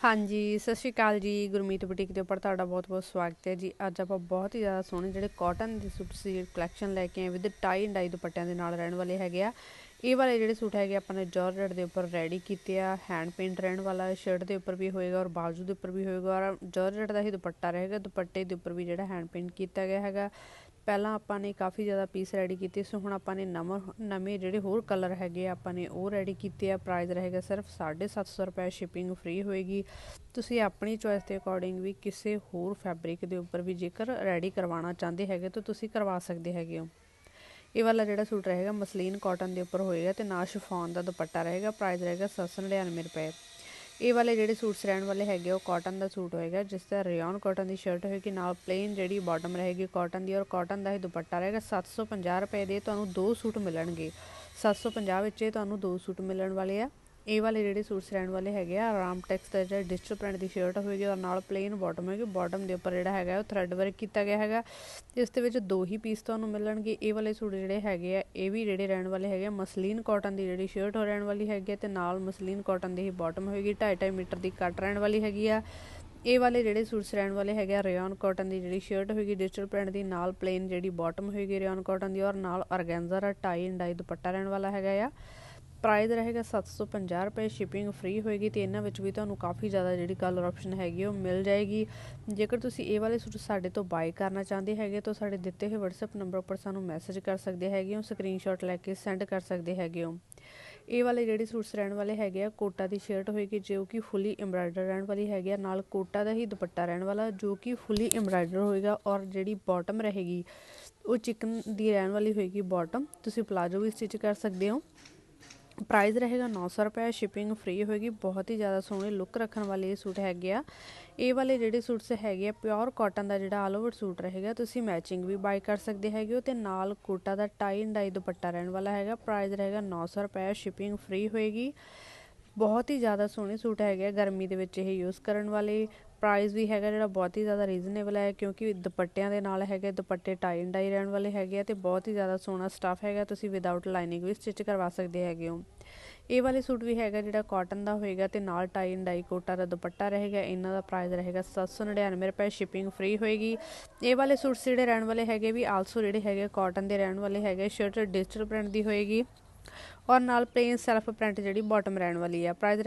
ਹਾਂਜੀ, ਸਤਿ ਸ਼੍ਰੀ ਅਕਾਲ ਜੀ। ਗੁਰਮੀਤ ਬੁਟੀਕ ਦੇ ਉੱਪਰ ਤੁਹਾਡਾ ਬਹੁਤ-ਬਹੁਤ ਸਵਾਗਤ ਹੈ ਜੀ। ਅੱਜ ਆਪਾਂ ਬਹੁਤ ਹੀ ਜ਼ਿਆਦਾ ਸੋਹਣੇ ਜਿਹੜੇ ਕਾਟਨ ਦੇ ਸੂਟ ਸੀ ਕਲੈਕਸ਼ਨ ਲੈ ਕੇ ਆਏ ਵਿਦ ਟਾਈ ਐਂਡ ਡਾਈ ਦੁਪੱਟਿਆਂ ਦੇ ਨਾਲ ਰਹਿਣ ਵਾਲੇ ਹੈਗੇ ਆ। ਇਹ ਵਾਲੇ ਜਿਹੜੇ ਸੂਟ ਹੈਗੇ ਆਪਾਂ ਨੇ ਜਾਰਜਟ ਦੇ ਉੱਪਰ ਰੈਡੀ ਕੀਤੇ ਆ ਹੈਂਡ ਪੇਂਟ ਰਹਿਣ ਵਾਲਾ ਸ਼ਰਟ ਦੇ ਉੱਪਰ ਵੀ ਹੋਏਗਾ ਔਰ ਬਾਜੂ ਦੇ ਉੱਪਰ ਵੀ ਹੋਏਗਾ ਔਰ ਜਾਰਜਟ ਦਾ ਹੀ ਦੁਪੱਟਾ ਰਹੇਗਾ। ਦੁਪੱਟੇ ਦੇ ਉੱਪਰ ਵੀ ਜਿਹੜਾ ਹੈਂਡ ਪੇਂਟ ਕੀਤਾ ਗਿਆ ਹੈਗਾ। ਪਹਿਲਾਂ ਆਪਾਂ ਨੇ ਕਾਫੀ ਜ਼ਿਆਦਾ ਪੀਸ ਰੈਡੀ ਕੀਤੇ ਸੀ, ਹੁਣ ਆਪਾਂ ਨੇ ਨਵਾਂ, ਨਵੇਂ ਜਿਹੜੇ ਹੋਰ ਕਲਰ ਹੈਗੇ ਆਪਾਂ ਨੇ ਉਹ ਰੈਡੀ ਕੀਤੇ ਆ ਪ੍ਰਾਈਸ ਰਹੇਗਾ ਸਿਰਫ 750 ਰੁਪਏ ਸ਼ਿਪਿੰਗ ਫ੍ਰੀ ਹੋਏਗੀ। ਤੁਸੀਂ ਆਪਣੀ ਚੋਇਸ ਦੇ ਅਕੋਰਡਿੰਗ ਵੀ ਕਿਸੇ ਹੋਰ ਫੈਬਰਿਕ ਦੇ ਉੱਪਰ ਵੀ ਜੇਕਰ ਰੈਡੀ ਕਰਵਾਉਣਾ ਚਾਹੁੰਦੇ ਹੈਗੇ, ਤਾਂ ਤੁਸੀਂ ਕਰਵਾ ਸਕਦੇ ਹੈਗੇ ਹੋ। ਇਹ ਵਾਲਾ ਜਿਹੜਾ ਸੂਟ ਰਹੇਗਾ, ਮਸਲੀਨ ਕਾਟਨ ਦੇ ਉੱਪਰ ਹੋਏਗਾ ਤੇ ਨਾ ਸ਼ਿਫੋਨ ਦਾ ਦੁਪੱਟਾ ਰਹੇਗਾ ਪ੍ਰਾਈਸ ਰਹੇਗਾ 799 ਰੁਪਏ। ਇਹ ਵਾਲੇ ਜਿਹੜੇ ਸੂਟਸ ਰਹਿਣ ਵਾਲੇ ਹੈਗੇ ਉਹ ਕਾਟਨ ਦਾ ਸੂਟ ਹੋਏਗਾ, ਜਿਸ ਦਾ ਰਿਓਨ ਕਾਟਨ ਦੀ ਸ਼ਰਟ ਹੋਏਗੀ, ਨਾਲ ਪਲੇਨ ਜਿਹੜੀ ਬਾਟਮ ਰਹੇਗੀ ਕਾਟਨ ਦੀ, ਔਰ ਕਾਟਨ ਦਾ ਹੀ ਦੁਪੱਟਾ ਰਹੇਗਾ 750 ਰੁਪਏ ਦੇ ਤੁਹਾਨੂੰ ਦੋ ਸੂਟ ਮਿਲਣਗੇ। 750 ਵਿੱਚ ਇਹ ਤੁਹਾਨੂੰ ਦੋ ਸੂਟ ਮਿਲਣ ਵਾਲੇ ਆ। ਇਹ ਵਾਲੇ ਜਿਹੜੇ ਸੂਟਸ ਰਹਿਣ ਵਾਲੇ ਹੈਗੇ ਆ, ਆਰਾਮ ਟੈਕਸ ਦਾ ਜਿਹੜਾ ਡਿਜੀਟਲ ਪ੍ਰਿੰਟ ਦੀ ਸ਼ਰਟ ਹੋਏਗੀ ਔਰ ਨਾਲ ਪਲੇਨ ਬਾਟਮ ਹੋਏਗੀ ਬਾਟਮ ਦੇ ਉੱਪਰ ਜਿਹੜਾ ਹੈਗਾ, ਉਹ ਥਰੈਡ ਵਰਕ ਕੀਤਾ ਗਿਆ ਹੈਗਾ। ਇਸ ਦੇ ਵਿੱਚ ਦੋ ਹੀ ਪੀਸ ਤੁਹਾਨੂੰ ਮਿਲਣਗੇ, ਇਹ ਵਾਲੇ ਸੂਟ ਜਿਹੜੇ ਹੈਗੇ ਆ, ਇਹ ਵੀ ਜਿਹੜੇ ਰਹਿਣ ਵਾਲੇ ਹੈਗੇ ਆ, ਮਸਲੀਨ ਕਾਟਨ ਦੀ ਜਿਹੜੀ ਸ਼ਰਟ ਹੋ ਰਹਿਣ ਵਾਲੀ ਹੈਗੀ ਤੇ ਨਾਲ ਮਸਲੀਨ ਕਾਟਨ ਦੀ ਹੀ ਬਾਟਮ ਹੋਏਗੀ 2.5 ਮੀਟਰ ਦੀ ਕੱਟ ਰਹਿਣ ਵਾਲੀ ਹੈਗੀ ਆ। ਇਹ ਵਾਲੇ ਜਿਹੜੇ ਸੂਟਸ ਰਹਿਣ ਵਾਲੇ ਹੈਗੇ ਆ ਰਿਓਨ ਕਾਟਨ ਦੀ ਜਿਹੜੀ ਸ਼ਰਟ ਹੋਏਗੀ ਡਿਜੀਟਲ ਪ੍ਰਿੰਟ ਦੀ, ਨਾਲ ਪਲੇਨ ਜਿਹੜੀ ਬਾਟਮ ਹੋਏਗੀ ਰਿਓਨ ਕਾਟਨ ਦੀ, ਔਰ ਨਾਲ organza the tie and dye ਦੁਪੱਟਾ ਰਹਿਣ ਵਾਲਾ ਹੈਗਾ ਆ। ਪ੍ਰਾਈਸ ਰਹੇਗਾ 750 ਰੁਪਏ ਸ਼ਿਪਿੰਗ ਫ੍ਰੀ ਹੋਏਗੀ ਤੇ ਇਹਨਾਂ ਵਿੱਚ ਵੀ ਤੁਹਾਨੂੰ ਕਾਫੀ ਜ਼ਿਆਦਾ ਜਿਹੜੀ ਕਲਰ ਆਪਸ਼ਨ ਹੈਗੀ ਉਹ ਮਿਲ ਜਾਏਗੀ। ਜੇਕਰ ਤੁਸੀਂ ਇਹ ਵਾਲੇ ਸੂਟ ਸਾਡੇ ਤੋਂ ਬਾਈ ਕਰਨਾ ਚਾਹੁੰਦੇ ਹੈਗੇ ਤਾਂ ਸਾਡੇ ਦਿੱਤੇ ਹੋਏ WhatsApp ਨੰਬਰ ਉੱਪਰ ਸਾਨੂੰ ਮੈਸੇਜ ਕਰ ਸਕਦੇ ਹੈਗੇ ਹੋ ਸਕਰੀਨਸ਼ਾਟ ਲੈ ਕੇ ਸੈਂਡ ਕਰ ਸਕਦੇ ਹੈਗੇ ਹੋ। ਇਹ ਵਾਲੇ ਜਿਹੜੇ ਸੂਟਸ ਰਹਿਣ ਵਾਲੇ ਹੈਗੇ ਆ, ਕੋਟਾ ਦੀ ਸ਼ਰਟ ਹੋਏਗੀ ਜੋ ਕਿ ਫੁੱਲੀ ਐਮਬਰਾਇਡਰ ਰਹਿਣ ਵਾਲੀ ਹੈਗੀ ਆ, ਨਾਲ ਕੋਟਾ ਦਾ ਹੀ ਦੁਪੱਟਾ ਰਹਿਣ ਵਾਲਾ ਜੋ ਕਿ ਫੁੱਲੀ ਐਮਬਰਾਇਡਰ ਹੋਏਗਾ ਔਰ ਜਿਹੜੀ ਬਾਟਮ ਰਹੇਗੀ, ਉਹ ਚਿਕਨ ਦੀ ਰਹਿਣ ਵਾਲੀ ਹੋਏਗੀ ਬਾਟਮ ਤੁਸੀਂ ਪਲਾਜੋ ਵੀ ਸਟਿਚ ਕਰ ਸਕਦੇ ਹੋ। ਪ੍ਰਾਈਸ ਰਹੇਗਾ 900 ਰੁਪਏ ਸ਼ਿਪਿੰਗ ਫ੍ਰੀ ਹੋਏਗੀ, ਬਹੁਤ ਹੀ ਜ਼ਿਆਦਾ ਸੋਹਣੇ ਲੁੱਕ ਰੱਖਣ ਵਾਲੇ ਇਹ ਸੂਟ ਹੈਗੇ ਆ। ਇਹ ਵਾਲੇ ਜਿਹੜੇ ਸੂਟਸ ਹੈਗੇ ਆ ਪਿਓਰ ਕਾਟਨ ਦਾ ਜਿਹੜਾ ਆਲ ਓਵਰ ਸੂਟ ਰਹੇਗਾ, ਤੁਸੀਂ ਮੈਚਿੰਗ ਵੀ ਬਾਈ ਕਰ ਸਕਦੇ ਹੈਗੇ ਹੋ ਤੇ ਨਾਲ ਕੋਟਾ ਦਾ ਟਾਈ ਐਂਡ ਡਾਈ ਦੁਪੱਟਾ ਰਹਿਣ ਵਾਲਾ ਹੈਗਾ ਪ੍ਰਾਈਸ ਰਹੇਗਾ 900 ਰੁਪਏ ਸ਼ਿਪਿੰਗ ਫ੍ਰੀ ਹੋਏਗੀ। ਬਹੁਤ ਹੀ ਜ਼ਿਆਦਾ ਸੋਹਣੇ ਸੂਟ ਹੈਗੇ ਆ, ਗਰਮੀ ਦੇ ਵਿੱਚ ਇਹ ਯੂਜ਼ ਕਰਨ ਵਾਲੇ ਪ੍ਰਾਈਸ ਵੀ ਹੈਗਾ ਜਿਹੜਾ ਬਹੁਤ ਹੀ ਜ਼ਿਆਦਾ ਰੀਜ਼ਨੇਬਲ ਹੈ ਕਿਉਂਕਿ ਦੁਪੱਟਿਆਂ ਦੇ ਨਾਲ ਹੈਗੇ, ਦੁਪੱਟੇ ਟਾਈ ਐਂਡ ਡਾਈ ਰਹਿਣ ਵਾਲੇ ਹੈਗੇ ਆ ਤੇ ਬਹੁਤ ਹੀ ਜ਼ਿਆਦਾ ਸੋਹਣਾ ਸਟਫ ਹੈਗਾ, ਤੁਸੀਂ ਵਿਦਆਊਟ ਲਾਈਨਿੰਗ ਵੀ ਸਟਿਚ ਕਰਵਾ ਸਕਦੇ ਹੈਗੇ ਹੋ। ਇਹ ਵਾਲੇ ਸੂਟ ਵੀ ਹੈਗਾ ਜਿਹੜਾ ਕਾਟਨ ਦਾ ਹੋਏਗਾ ਤੇ ਨਾਲ ਟਾਈ ਐਂਡ ਡਾਈ ਕੋਟਾ ਦਾ ਦੁਪੱਟਾ ਰਹੇਗਾ, ਇਹਨਾਂ ਦਾ ਪ੍ਰਾਈਸ ਰਹੇਗਾ 799 ਰੁਪਏ ਸ਼ਿਪਿੰਗ ਫ੍ਰੀ ਹੋਏਗੀ। ਇਹ ਵਾਲੇ ਸੂਟਸ ਜਿਹੜੇ ਰਹਿਣ ਵਾਲੇ ਹੈਗੇ ਵੀ ਆਲਸੋ ਜਿਹੜੇ ਹੈਗੇ ਕਾਟਨ ਦੇ ਰਹਿਣ ਵਾਲੇ ਹੈਗੇ ਸ਼ਰਟ ਡਿਜੀਟਲ ਪ੍ਰਿੰਟ ਦੀ ਹੋਏਗੀ। ਔਰ ਨਾਲ ਪਲੇਨ ਸੈਲਫ ਪ੍ਰਿੰਟ ਜਿਹੜੀ ਬਾਟਮ ਰਹਿਣ ਵਾਲੀ ਆ ਪ੍ਰਾਈਸ